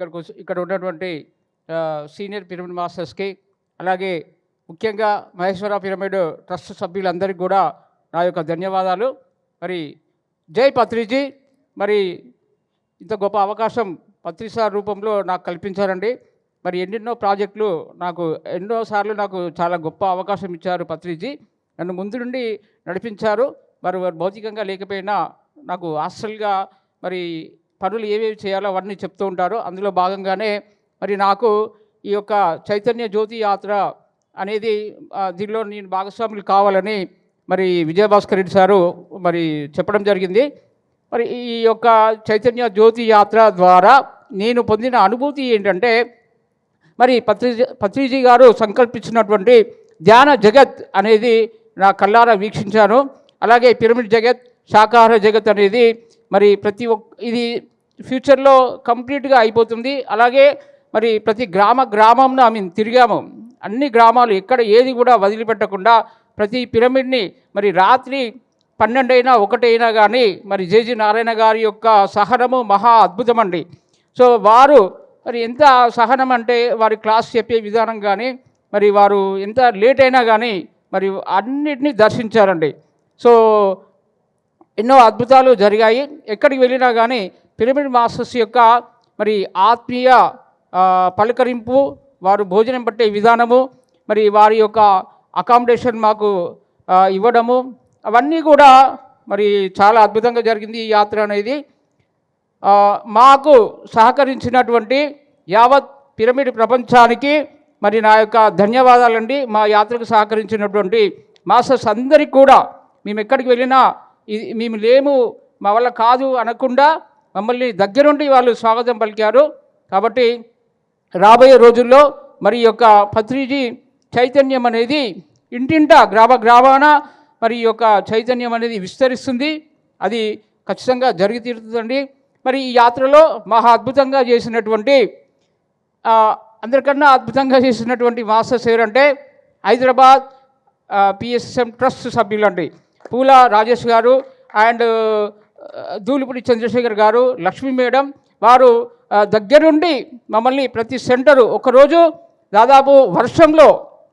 ఇక్కడికి ఇక్కడ ఉన్నటువంటి సీనియర్ పిరమిడ్ మాస్టర్స్కి అలాగే ముఖ్యంగా మహేశ్వర పిరమిడ్ ట్రస్ట్ సభ్యులందరికీ కూడా నా యొక్క ధన్యవాదాలు. మరి జై పత్రిజీ. మరి ఇంత గొప్ప అవకాశం పత్రిసా రూపంలో నాకు కల్పించారండి. మరి ఎన్నెన్నో ప్రాజెక్టులు నాకు ఎన్నోసార్లు నాకు చాలా గొప్ప అవకాశం ఇచ్చారు పత్రిజీ. నన్ను ముందు నుండి నడిపించారు. మరి భౌతికంగా లేకపోయినా నాకు హాస్టల్గా మరి పనులు ఏవేవి చేయాలో అవన్నీ చెప్తూ ఉంటారు. అందులో భాగంగానే మరి నాకు ఈ యొక్క చైతన్య జ్యోతి యాత్ర అనేది దీనిలో నేను భాగస్వాములు కావాలని మరి విజయభాస్కర్ రెడ్డి సారు మరి చెప్పడం జరిగింది. మరి ఈ యొక్క చైతన్య జ్యోతి యాత్ర ద్వారా నేను పొందిన అనుభూతి ఏంటంటే మరి పత్రి పత్రిజీ గారు సంకల్పించినటువంటి ధ్యాన జగత్ అనేది నా కళ్ళారా వీక్షించాను. అలాగే పిరమిడ్ జగత్ శాకాహార జగత్ అనేది మరి ప్రతి ఒక్ ఇది ఫ్యూచర్లో కంప్లీట్గా అయిపోతుంది. అలాగే మరి ప్రతి గ్రామ గ్రామంను ఐ మీన్ తిరిగాము. అన్ని గ్రామాలు ఎక్కడ ఏది కూడా వదిలిపెట్టకుండా ప్రతి పిరమిడ్ని మరి రాత్రి పన్నెండైనా ఒకటైనా కానీ మరి జేజీ నారాయణ గారి యొక్క సహనము మహా అద్భుతం అండి సో వారు మరి ఎంత సహనం అంటే వారి క్లాస్ చెప్పే విధానం కానీ మరి వారు ఎంత లేట్ అయినా కానీ మరి అన్నిటినీ దర్శించారండి. సో ఎన్నో అద్భుతాలు జరిగాయి. ఎక్కడికి వెళ్ళినా కానీ పిరమిడ్ మాస్టర్స్ యొక్క మరి ఆత్మీయ పలకరింపు వారు భోజనం పట్టే విధానము మరి వారి యొక్క అకామిడేషన్ మాకు ఇవ్వడము అవన్నీ కూడా మరి చాలా అద్భుతంగా జరిగింది ఈ యాత్ర అనేది. మాకు సహకరించినటువంటి యావత్ పిరమిడ్ ప్రపంచానికి మరి నా యొక్క ధన్యవాదాలండి. మా యాత్రకు సహకరించినటువంటి మాస్టర్స్ అందరికీ కూడా మేము ఎక్కడికి వెళ్ళినా ఇది మేము లేము మా వల్ల కాదు అనకుండా మమ్మల్ని దగ్గరుండి వాళ్ళు స్వాగతం పలికారు. కాబట్టి రాబోయే రోజుల్లో మరి యొక్క పత్రిజీ చైతన్యం అనేది ఇంటింటా గ్రామ గ్రామాన మరి యొక్క చైతన్యం అనేది విస్తరిస్తుంది. అది ఖచ్చితంగా జరిగి తీరుతుందండి. మరి ఈ యాత్రలో మహా అద్భుతంగా చేసినటువంటి అందరికన్నా అద్భుతంగా చేసినటువంటి మాస్టర్స్ ఎవరంటే హైదరాబాద్ పిఎస్ఎం ట్రస్ట్ సభ్యులండి. పూల రాజేష్ గారు అండ్ ధూళిపూడి చంద్రశేఖర్ గారు లక్ష్మీ మేడం వారు దగ్గరుండి మమ్మల్ని ప్రతి సెంటరు ఒకరోజు దాదాపు వర్షంలో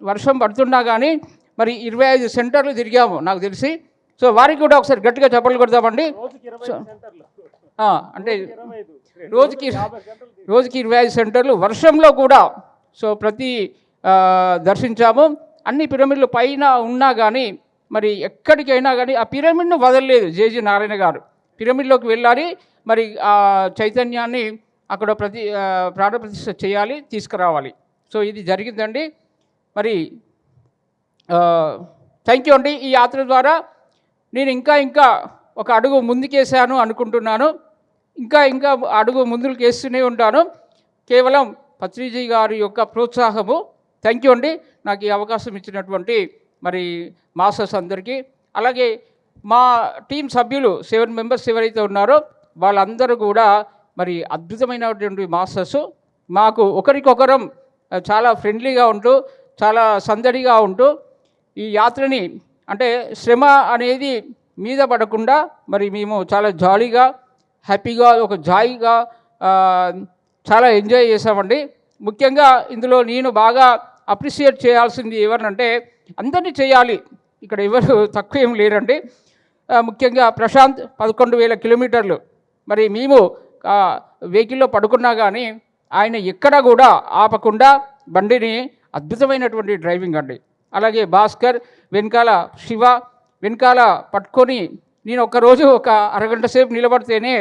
వర్షం పడుతున్నా కానీ మరి ఇరవై ఐదు సెంటర్లు తిరిగాము నాకు తెలిసి. సో వారికి కూడా ఒకసారి గట్టిగా చెప్పలు కొడదామండి. అంటే రోజుకి రోజుకి ఇరవై ఐదు సెంటర్లు వర్షంలో కూడా సో ప్రతి దర్శించాము. అన్ని పిరమిడ్లు పైన ఉన్నా కానీ మరి ఎక్కడికైనా కానీ ఆ పిరమిడ్ను వదలలేదు జేజీ నారాయణ గారు. పిరమిడ్లోకి వెళ్ళాలి మరి ఆ చైతన్యాన్ని అక్కడ ప్రతి ప్రాణప్రతిష్ట ప్రాణప్రతిష్ఠ చేయాలి తీసుకురావాలి. సో ఇది జరిగిందండి. మరి థ్యాంక్ యూ అండి ఈ యాత్ర ద్వారా. నేను ఇంకా ఇంకా ఒక అడుగు ముందుకేసాను అనుకుంటున్నాను. ఇంకా ఇంకా అడుగు ముందుకు వేస్తూనే ఉంటాను. కేవలం పత్రిజీ గారి యొక్క ప్రోత్సాహము. థ్యాంక్ యూ అండి. నాకు ఈ అవకాశం ఇచ్చినటువంటి మరి మాస్టర్స్ అందరికీ. అలాగే మా టీం సభ్యులు సెవెన్ మెంబర్స్ ఎవరైతే ఉన్నారో వాళ్ళందరూ కూడా మరి అద్భుతమైనటువంటి మాస్టర్స్. మాకు ఒకరికొకరం చాలా ఫ్రెండ్లీగా ఉంటూ చాలా సందడిగా ఉంటూ ఈ యాత్రని అంటే శ్రమ అనేది మీద పడకుండా మరి మేము చాలా జాలీగా హ్యాపీగా ఒక జాయిగా చాలా ఎంజాయ్ చేసామండి ముఖ్యంగా ఇందులో నేను బాగా అప్రిషియేట్ చేయాల్సింది ఎవరినంటే అందరినీ చేయాలి. ఇక్కడ ఎవరు తక్కువ ఏం లేరండి. ముఖ్యంగా ప్రశాంత్ పదకొండు వేల కిలోమీటర్లు. మరి మేము వెహికల్లో పడుకున్నా కానీ ఆయన ఎక్కడ కూడా ఆపకుండా బండిని అద్భుతమైనటువంటి డ్రైవింగ్ అండి. అలాగే భాస్కర్ వెనకాల శివ వెనకాల పట్టుకొని నేను ఒకరోజు ఒక అరగంట సేపు నిలబడితేనే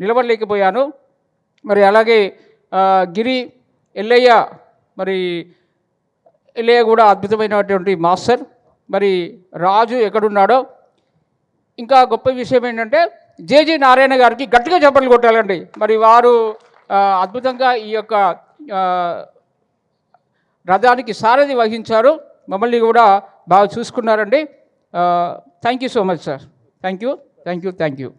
నిలబడలేకపోయాను. మరి అలాగే గిరి ఎల్లయ్య మరి ఇలే కూడా అద్భుతమైనటువంటి మాస్టర్. మరి రాజు ఎక్కడున్నాడో? ఇంకా గొప్ప విషయం ఏంటంటే జేజీ నారాయణ గారికి గట్టిగా చెప్పలు కొట్టాలండి. మరి వారు అద్భుతంగా ఈ యొక్క రథానికి సారథి వహించారు. మమ్మల్ని కూడా బాగా చూసుకున్నారండి. Thank you so much sir thank you thank you thank you